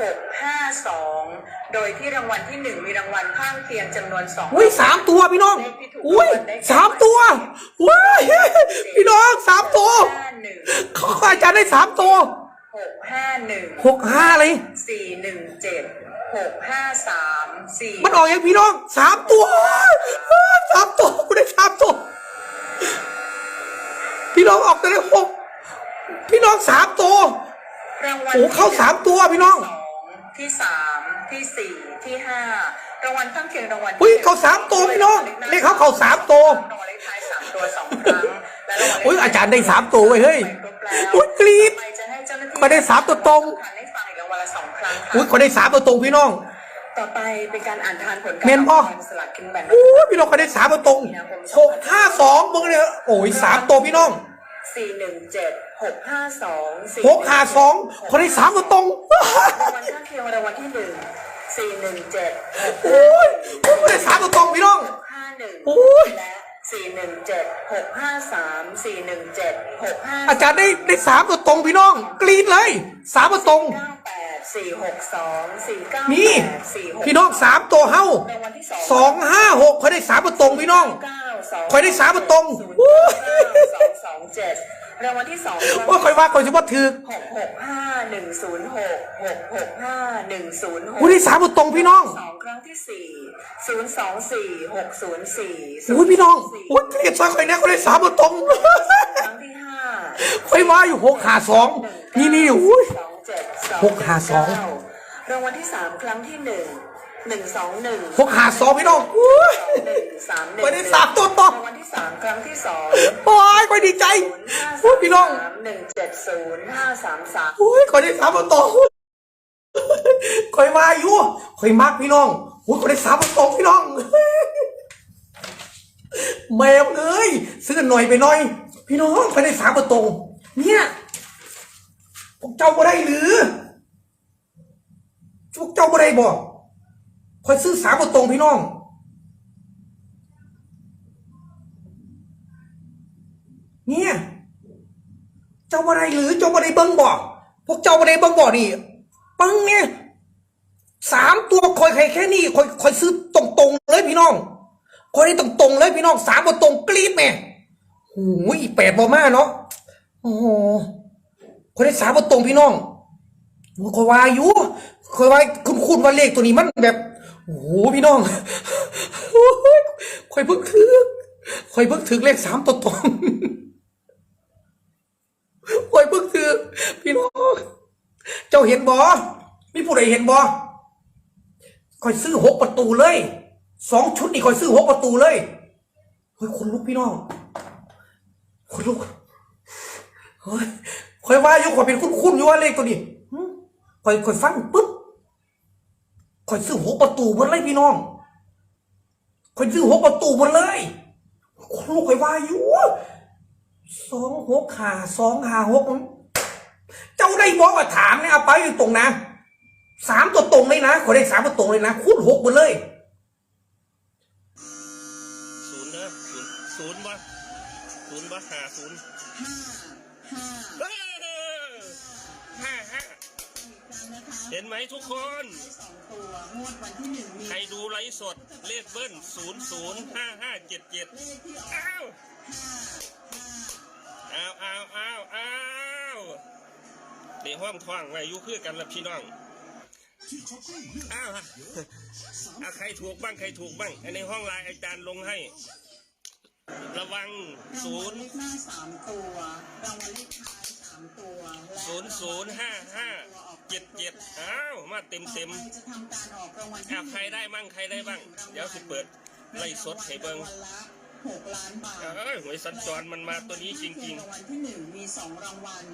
หกห้าสองโดยที่รางวัลที่หนึ่งมีรางวัลข้างเคียงจำนวนสองอุ้ยสามตัวพี่น้อง อุ้ยสามตัวว้ายพี่น้องสามตัวห้าหนึ่งขออาจารย์ได้สามตัวหกห้าหนึ่งหกห้าเลยสี่หนึ่งเจ็ดหกห้าสามสี่มันออกยังพี่น้องสามตัวสามตัวกูได้สามตัว พี่น้องออกแต่ได้หกพี่น้องสามตัวรางวัลโอ้เข้าสามตัวพี่น้องสอง ที่สามที่สี่ที่ห้ารางวัลข้างเคียงรางวัลที่อุ้ยเข้าสามตัวพี่น้องเลขเขาเข้าสามตัวรางวัลเลขท้ายสามตัวสองครั้งและรางวัลเลขอุ้ยอาจารย์ได้สามตัวเว้ยเฮ้ยครบแล้วอุ้ยกรี๊ดต่อไปจะให้เจ้าหน้าที่ก็ได้สามตัวตรงทานให้ฟังอีกรางวัลละสองครั้งค่ะอุ้ยคนได้สามตัวตรงพี่น้องต่อไปเป็นการอ่านทานผลการเมนบ่ออกรางวัลสลากกินแบ่งรัฐอุ้บาลยพี่น้องคนได้สามตัวตรงหกห้าสองมึงเนี่ยโอ้ยสามตัวพี่น้อง สี่หนึ่งเจ็ดหกห้าสองหกห้าสองคนได้สามตัวตรงรางวัลข้างเคียงรางวัลที่หนึ่งสี่หนึ่งเจ็ดหกโอ้ยคนได้สามตัวตรงพี่น้องห้าหนึ่งโอ้ยและสี่หนึ่งเจ็ดหกห้าสามสี่หนึ่งเจ็ดหกห้าอาจารย์ได้ได้สามตัวตรงพี่น้อง กรีดเลยสามตัวตรงเก้าแปดสี่หกสองสี่เก้านี่แปดสี่หกพี่น้องสามตัวเฮ้ารางวัลที่สองสองห้าหกเขาได้สามตัวตรงพี่น้องเก้าสอง คอยได้สามตัวตรงศูนย์โอ้ยเก้าสองสองเจ็ดรางวัลที่สองโอ้ยคอยว่าคอยจะว่าถือหกหกห้าหนึ่งศูนย์หกหกหกห้าหนึ่งศูนย์หกอุ้ยได้สามตัวตรงพี่น้องสองครั้งที่สี่ศูนย์สองสี่หกศูนย์สี่อุ้ยพี่น้องโอ้ยเกลียดซอยคอยเนี่ยเขาได้สามตัวตรงครั้งที่ห้าคอยว่าอยู่หกห้าสองนี่นี่อุ้ยสองเจ็ดสองหกห้าสองเก้รางวัลที่สามครั้งที่หนึ่ง หนึ่งสองหนึ่งหกห้าสองพี่น้องอุ้ยหนึ่งสามหนึ่งคอยได้สามตัวตรงรางวัลที่สามครั้งที่สองโอ้ยคอยดีใจศูนย์ห้าอุ้ยพี่น้องสามหนึ่งเจ็ดศูนย์ห้าสามสามอุ้ยคอยได้สามตัวตรงคอยมาอยู่คอยมากพี่น้องอุ้ยคอยได้สามตัวตรงพี่น้องแมวเอ้ยซื้อหน่อยไปหน่อย พี่น้องคอยได้สามตัวตรงเนี่ยพวกเจ้าบ่ได้หรือพวกเจ้าบ่ได้บ่ คอยซื้อสามตัวตรงพี่น้อง เนี่ย เจ้าบ่ได้หรือเจ้าบ่ได้เบิ้งบ่พวกเจ้าบ่ได้เบิ้งบ่นี่ปังเนี่ยสามตัวคอยใครแค่นี้คอยคอยซื้อตรงๆเลยพี่น้องคอยได้ตรงๆเลยพี่น้องสามตัวตรงกรี๊ดแม่โอ้ยแปดบ่มาเนาะโอ้โหคอยได้สามตัวตรงพี่น้องคอยว่าอยู่คอยว่าคุณคุณว่าเลขตัวนี้มันแบบ โอ้โหพี่น้องคอยเพิ่งถึกคอยเพิ่งถึกเลขสามตัวตรงโอ้ยเพิ่งซื้อพี่น้อง เจ้าเห็นบอมีผู้ใดเห็นบอคอยซื้อหกประตูเลยสองชุดนี่คอยซื้อหกประตูเลยเฮ้ยคนลุกพี่น้องคนลุกเฮ้ยคอยว่าอยู่คอยเป็นคุ้นๆอยู่ว่าเลขตัวนี้คอยคอยฟังปุ๊บ คอยซื้อหกประตูหมดเลยพี่น้องคอยซื้อหกประตูหมดเลยคนลุกคอยว่าอยู่สองหกห้าสองห้าหกเจ้าได้บอกว่าถามเนี่ยเอาไปอยู่ตรงนะสามตัวตรงเลยนะขอได้สามตัวตรงเลยนะคูณหกหมดเลยศูนย์นะศูนย์ศูนย์วะศูนย์วะหาศูนย์ เห็นไหมทุกคน ใครดูไลฟ์สดเลขเบิ้ลศูนย์ศูนย์ห้าห้าเจ็ดเจ็ดอ้าวอ้าวอ้าวอ้าวอ้าวเดี๋ยวห้องท้องไว้อยู่คือกันละพี่น้องอ้าวอาใครถูกบ้างใครถูกบ้างในห้องไลน์อาจารย์ลงให้ ระวังศูนย์หน้าสามตัวรางวัลเลขท้ายสามตัวศูนย์ศูนย์ห้าห้า เจ็ดเจ็ดอ้าวมาเต็มเต็มจะทำการออกรางวัลอ้าวใครได้บ้างใครได้บ้าง เดี๋ยวสิเปิดไล่สดให้เบิ้งวันละหกล้านบาทเอ้ยหวยสัญจรมันมาตัวนี้จริงรางวัลที่หนึ่งมีสองรางวัล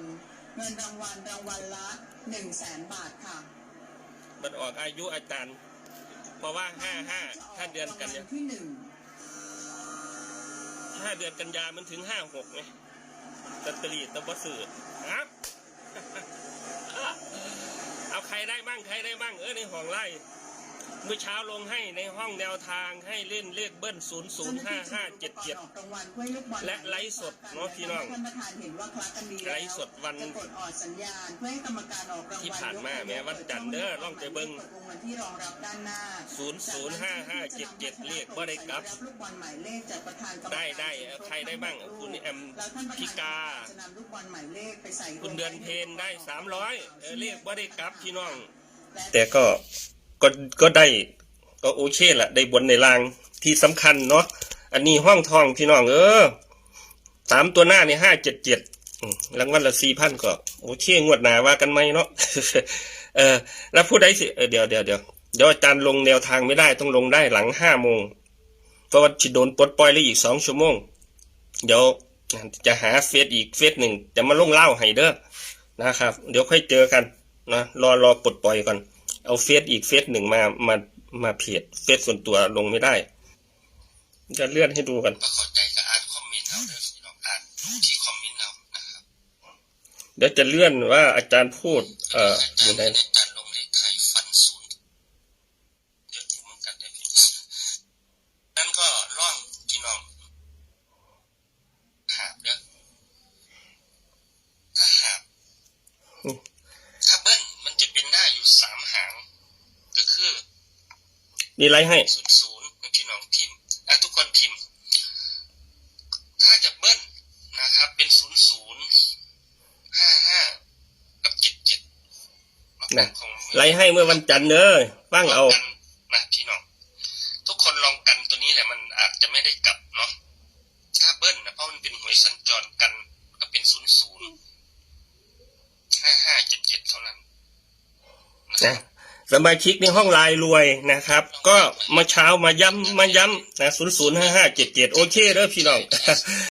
เงินรางวัลรางวัลละหนึ่งแสนบาทค่ะๆมันออกอายุอาจารย์ เพราะว่าห้าห้าถ้าเดือนกันยาที่หนึ่งถ้าเดือนกันยามันถึงห้าหกไงลอตเตอรี่ตะบสื่อครับ เอาใครได้ บ้างใครได้บ้างเออในห้องไล่เมื่อเช้าลงให้ในห้องแนวทางให้เล่นเลขเบิ้ลศูนย์ศูนย์ห้าห้าเจ็ดเจ็ดและไลฟ์สดเนาะพี่น้องไลฟ์สดวันที่ผ่านมาแม้วันจันทร์เด้อลองไปเบิ่งกดวงวันที่รองรับด้าห้า005577 เลขบ่ได้กลับรับลูกลหมายเลขจากประธานกรรมการได้ได้ใครได้บ้างคุณแอมพิกา คุณเดือนเพนได้สามร้อยเลขว่ได้กลับพี่น้อง แต่ก็ก็ก็ได้ก็โอเคแหละได้บนในรางที่สำคัญเนาะอันนี้ห้องทองพี่น้องเออสามตัวหน้าในห้าเจ็ดเจ็ดรางวัลละสี่พันก็โอเคงวดหนาว่ากันไหมเนาะเออ แล้วผู้ใดสิเออเดี๋ยวเดี๋ยวเดี๋ยวเดี๋ยวอาจารย์ลงแนวทางไม่ได้ต้องลงได้หลังห้าโมงเพราะว่าจะโดนปลดปล่อยเลยอีกสองชั่วโมง เดี๋ยวจะหาเฟซอีกเฟซหนึ่งจะมาลงเล่าให้เด้อนะครับ เดี๋ยวค่อยเจอกัน นะรอรอปลดปล่อยก่อน เอาเฟซอีกเฟซหนึ่งมามามาเพจเฟซส่วนตัวลงไม่ได้ จะเลื่อนให้ดูกันเข้าใจก็อ่านคอมเมนต์เอาเด้อพี่น้องอ่านที่คอมเมนต์เอานะครับเดี๋ยวจะเลื่อนว่าอาจารย์พูด เอ่ออยู่ในอาจารย์ลงเลขไทยฟันศูนย์เดี๋ยวผมกันได้พี่นั่นก็ร่องพี่น้องหาบเด้อถ้าหาบ ถ้าเบิ้ลมันจะเป็นหน้าอยู่สามหาง ก็คือ มีไรให้ศูนย์ศูนย์พี่น้องพิมพ์อะทุกคนพิมพ์ ถ้าจะเบิ้ลนะครับ เป็นศูนย์ศูนย์ห้าห้ากับเจ็ดเจ็ดนะไล่ให้เมื่อวันจันทร์เนอะฟังเอานะพี่น้อง ทุกคนลองกันตัวนี้แหละมันอาจจะไม่ได้กลับเนาะถ้าเบิ้ลนะเพราะมันเป็นหวยสัญจรกันก็เป็นศูนย์ศูนย์ห้าห้าเจ็ดเจ็ดเท่านั้นนะ สมาชิกในห้องไลน์รวยนะครับ ก็มาเช้ามาย้ำมาย้ำนะศูนย์ศูนย์ห้าห้าเจ็ดเจ็ดโอเคเด้อพี่น้อง